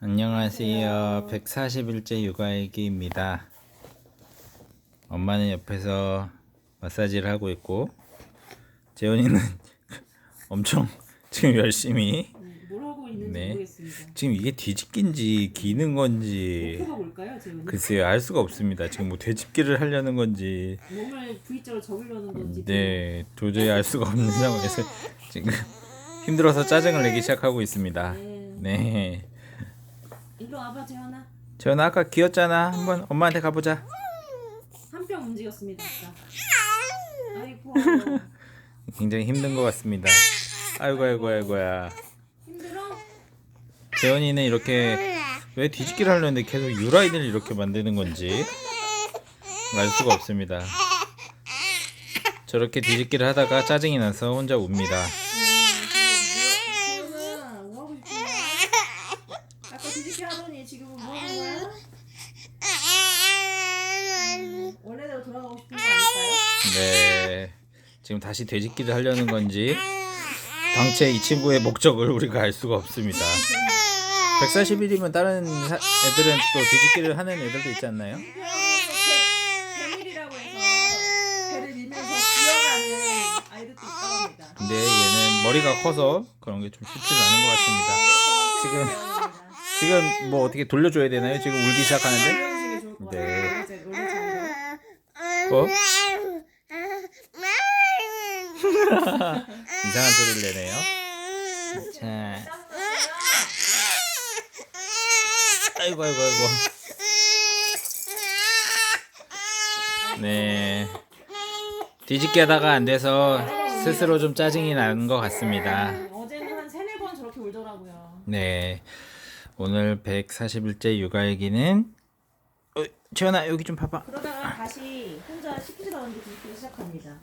안녕하세요. 140일째 육아일기입니다. 엄마는 옆에서 마사지를 하고 있고 재원이는 엄청 지금 열심히 뭘 하고 있는지 네. 모르겠습니다. 지금 이게 뒤집기인지 기는 건지 목표가 뭘까요, 재훈이? 글쎄요 알 수가 없습니다. 지금 뭐 되집기를 하려는 건지 몸을 V자로 접으려는 건지. 네 도저히 알 수가 없는 상황에서 지금 힘들어서 짜증을 내기 시작하고 있습니다. 네. 네. 일로 와봐, 재현아. 재원아 아까 기었잖아. 한번 엄마한테 가보자. 한 뼘 움직였습니다. 아까. 아이고. 굉장히 힘든 것 같습니다. 아이고 아이고 아이고야. 힘들어? 재원이는 이렇게 왜 뒤집기를 하려는데 계속 유라인을 이렇게 만드는 건지 알 수가 없습니다. 저렇게 뒤집기를 하다가 짜증이 나서 혼자 웁니다. 재현아, 뭐 하고 싶은 거야? 아까 뒤집기 하더니 지금은 뭐 하는 거야? 음, 원래대로 돌아가고 싶은 거 아닐까요? 네. 지금 다시 뒤집기를 하려는 건지 당최 이 친구의 목적을 우리가 알 수가 없습니다. 140일이면 다른 사- 애들은 또 뒤집기를 하는 애들도 있지 않나요? 배밀이라고 해서 배를 밀면서 기어가는 아이들도 있다고 합니다. 근데 얘는 머리가 커서 그런 게 좀 쉽지가 않은 것 같습니다. 지금 지금 뭐 어떻게 돌려줘야 되나요? 지금 울기 시작하는데? 좋을 것 네. 같아요. 이제 놀이터에서. 어? 이상한 소리를 내네요. 자, 아이고 아이고 아이고. 네. 뒤집기 하다가 안 돼서 스스로 좀 짜증이 나는 것 같습니다. 어제는 한 세네 번 저렇게 울더라고요. 네. 오늘 140일째 육아일기는 어, 지원아 여기 좀 봐봐. 그러다가 다시 혼자 시키지도 않는데 뒤집기 시작합니다.